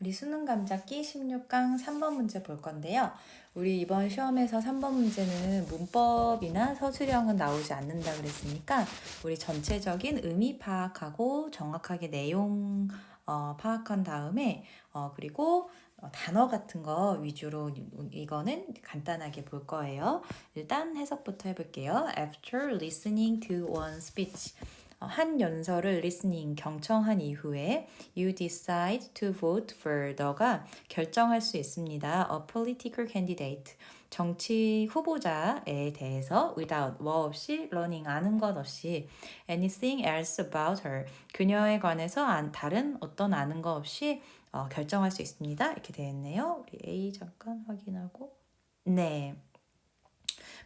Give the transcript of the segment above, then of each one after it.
우리 수능 감잡기 16강 3번 문제 볼 건데요. 우리 이번 시험에서 3번 문제는 문법이나 서술형은 나오지 않는다 그랬으니까 우리 전체적인 의미 파악하고 정확하게 내용 어, 파악한 다음에 어, 그리고 어, 단어 같은 거 위주로 이거는 간단하게 볼 거예요. 일단 해석부터 해볼게요. After listening to one speech. 어, 한 연설을 listening 경청한 이후에 you decide to vote for 너가 결정할 수 있습니다. a political candidate 정치 후보자에 대해서 without 뭐 없이 learning 아는 것 없이 anything else about her 그녀에 관해서 안, 다른 어떤 아는 것 없이 어, 결정할 수 있습니다. 이렇게 되어 있네요. 우리 A 잠깐 확인하고 네.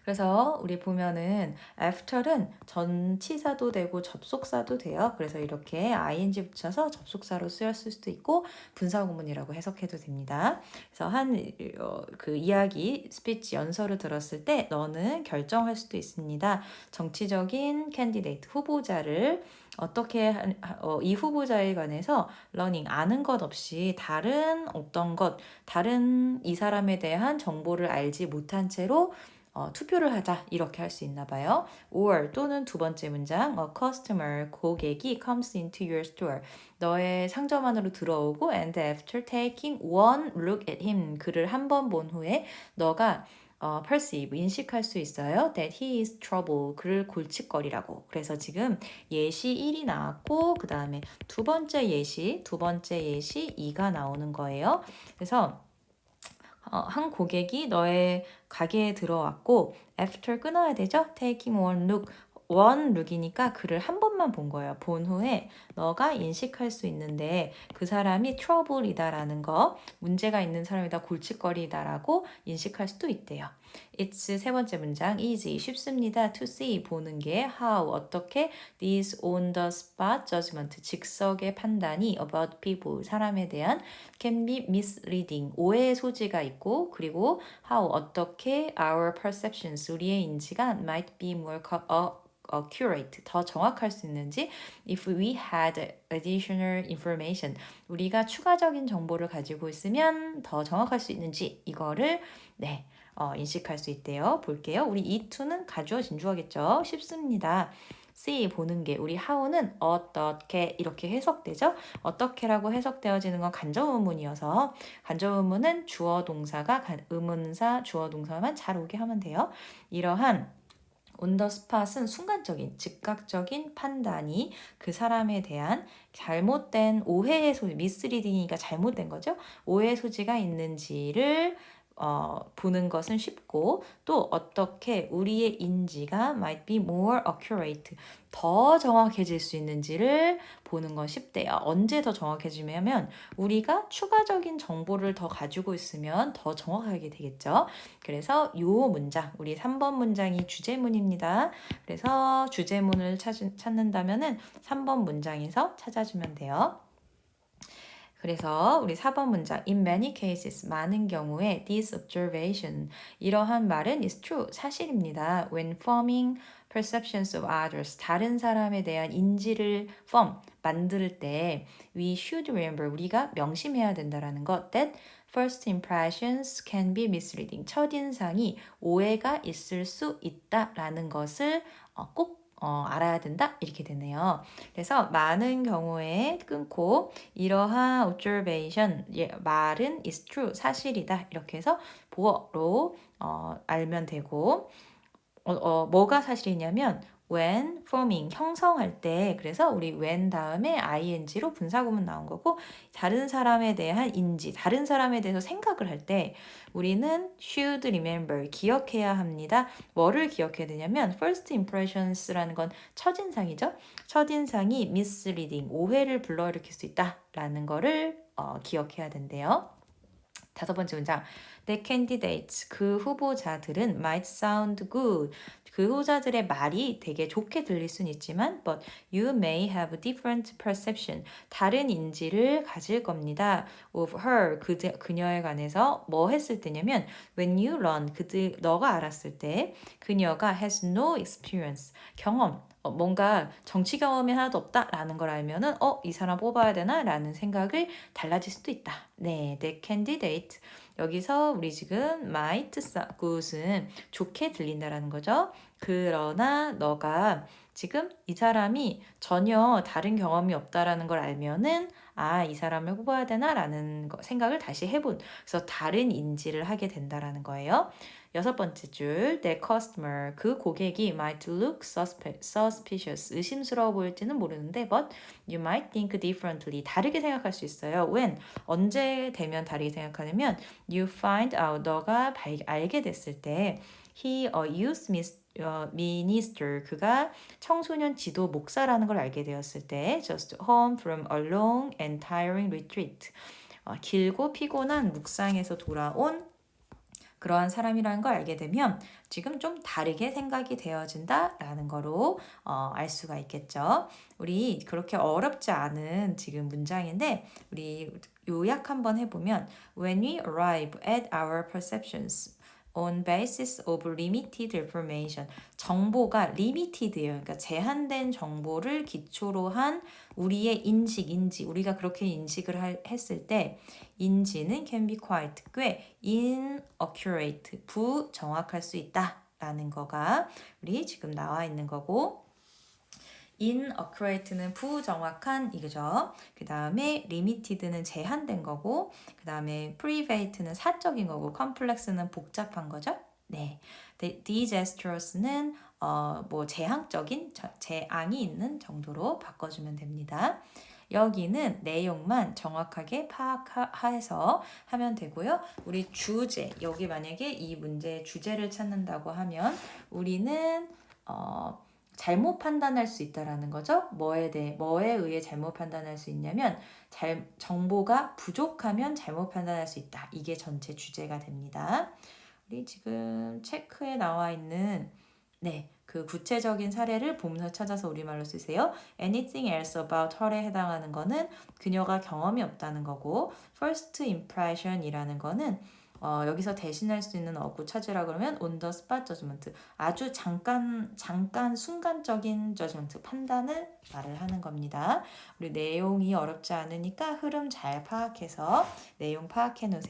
그래서 우리 보면은 after는 전치사도 되고 접속사도 돼요. 그래서 이렇게 ing 붙여서 접속사로 쓰였을 수도 있고 분사구문이라고 해석해도 됩니다. 그래서 한그 어, 이야기 스피치 연설을 들었을 때 너는 결정할 수도 있습니다. 정치적인 캔디데이트 후보자를 어떻게 어, 이 후보자에 관해서 러닝 아는 것 없이 다른 어떤 것 다른 이 사람에 대한 정보를 알지 못한 채로 어, 투표를 하자 이렇게 할 수 있나 봐요. or 또는 두 번째 문장 a customer 고객이 comes into your store 너의 상점 안으로 들어오고 and after taking one look at him 그를 한 번 본 후에 너가 어, perceive, 인식할 수 있어요. that he is trouble, 그를 골칫거리라고. 그래서 지금 예시 1이 나왔고, 그 다음에 두 번째 예시, 두 번째 예시 2가 나오는 거예요. 그래서 어, 한 고객이 너의 가게에 들어왔고 after 끊어야 되죠? taking one look 원 룩이니까 그를 한 번만 본 거예요. 본 후에 너가 인식할 수 있는데 그 사람이 트러블이다라는 거, 문제가 있는 사람이다, 골칫거리다라고 인식할 수도 있대요. It's 세 번째 문장 easy 쉽습니다. to see 보는 게 how 어떻게 these on the spot judgment 즉석의 판단이 about people 사람에 대한 can be misleading 오해의 소지가 있고 그리고 how 어떻게 our perceptions 우리의 인지가 might be more 어, accurate, 더 정확할 수 있는지 if we had additional information, 우리가 추가적인 정보를 가지고 있으면 더 정확할 수 있는지 이거를 네, 어, 인식할 수 있대요. 볼게요. 우리 이 to는 가주어 진 주어겠죠. 쉽습니다. see 보는 게 우리 how는 어떻게 이렇게 해석되죠? 어떻게라고 해석되어지는 건 간접 의문이어서 간접 의문은 주어 동사가 의문사 주어 동사만 잘 오게 하면 돼요. 이러한 온더 스팟은 순간적인 즉각적인 판단이 그 사람에 대한 잘못된 오해의 소지, 미스리딩이니까 잘못된 거죠. 오해의 소지가 있는지를 어, 보는 것은 쉽고 또 어떻게 우리의 인지가 might be more accurate 더 정확해질 수 있는지를 보는 건 쉽대요. 언제 더 정확해지냐면 우리가 추가적인 정보를 더 가지고 있으면 더 정확하게 되겠죠. 그래서 요 문장 우리 3번 문장이 주제문입니다. 그래서 주제문을 찾, 찾는다면은 3번 문장에서 찾아주면 돼요. 그래서 우리 4번 문장 in many cases 많은 경우에 this observation 이러한 말은 is true 사실입니다. when forming perceptions of others 다른 사람에 대한 인지를 form 만들 때 we should remember 우리가 명심해야 된다라는 것 that first impressions can be misleading 첫인상이 오해가 있을 수 있다라는 것을 꼭 어, 알아야 된다 이렇게 되네요. 그래서 많은 경우에 끊고 이러한 observation 예, 말은 is true 사실이다 이렇게 해서 보어로 어, 알면 되고 어, 어, 뭐가 사실이냐면 when forming 형성할 때 그래서 우리 when 다음에 ing로 분사구문 나온 거고 다른 사람에 대한 인지 다른 사람에 대해서 생각을 할 때 우리는 should remember 기억해야 합니다. 뭐를 기억해야 되냐면 first impressions라는 건 첫인상이죠. 첫인상이 misleading 오해를 불러일으킬 수 있다라는 거를 어, 기억해야 된대요. 다섯 번째 문장. The candidates, 그 후보자들은 might sound good. 그 후보자들의 말이 되게 좋게 들릴 수는 있지만 but you may have different perception. 다른 인지를 가질 겁니다. of her, 그, 그녀에 관해서 뭐 했을 때냐면 when you learn, 그들, 너가 알았을 때 그녀가 has no experience. 경험, 어, 뭔가 정치 경험이 하나도 없다라는 걸 알면은 어, 이 사람 뽑아야 되나라는 생각을 달라질 수도 있다. 네, the candidate. 여기서 우리 지금 might sound은 좋게 들린다라는 거죠. 그러나 너가 지금 이 사람이 전혀 다른 경험이 없다라는 걸 알면은 아, 이 사람을 뽑아야 되나라는 거- 생각을 다시 해본. 그래서 다른 인지를 하게 된다라는 거예요. 여섯 번째 줄, the customer, 그 고객이 might look suspi- suspicious, 의심스러워 보일지는 모르는데, but you might think differently, 다르게 생각할 수 있어요. when, 언제 되면 다르게 생각하냐면, you find out, 너가 발, 알게 됐을 때, he, a youth 어, minister, 그가 청소년 지도 목사라는 걸 알게 되었을 때, just home from a long and tiring retreat, 어, 길고 피곤한 묵상에서 돌아온 그러한 사람이라는 걸 알게 되면 지금 좀 다르게 생각이 되어진다라는 거로 어, 알 수가 있겠죠. 우리 그렇게 어렵지 않은 지금 문장인데 우리 요약 한번 해보면 When we arrive at our perceptions on basis of limited information. 정보가 limited예요. 그러니까 제한된 정보를 기초로 한 우리의 인식, 인지. 우리가 그렇게 인식을 할- 했을 때 인지는 can be quite 꽤 inaccurate 부정확할 수 있다 라는 거가 우리 지금 나와 있는 거고 inaccurate는 부정확한 이거죠. 그 다음에 limited는 제한된 거고 그 다음에 private는 사적인 거고 complex는 복잡한 거죠. 네, disastrous는 어, 뭐 재앙적인 저- 재앙이 있는 정도로 바꿔주면 됩니다. 여기는 내용만 정확하게 파악해서 하면 되고요. 우리 주제, 여기 만약에 이 문제의 주제를 찾는다고 하면 우리는 어, 잘못 판단할 수 있다라는 거죠. 뭐에 대해 뭐에 의해 잘못 판단할 수 있냐면 잘 정보가 부족하면 잘못 판단할 수 있다. 이게 전체 주제가 됩니다. 우리 지금 체크에 나와 있는 네, 그 구체적인 사례를 보면서 찾아서 우리말로 쓰세요. Anything else about her에 해당하는 거는 그녀가 경험이 없다는 거고 first impression이라는 거는 어, 여기서 대신할 수 있는 어구 찾으라 그러면 on the spot judgment 아주 잠깐 잠깐 순간적인 judgment 판단을 말을 하는 겁니다. 우리 내용이 어렵지 않으니까 흐름 잘 파악해서 내용 파악해 놓으세요.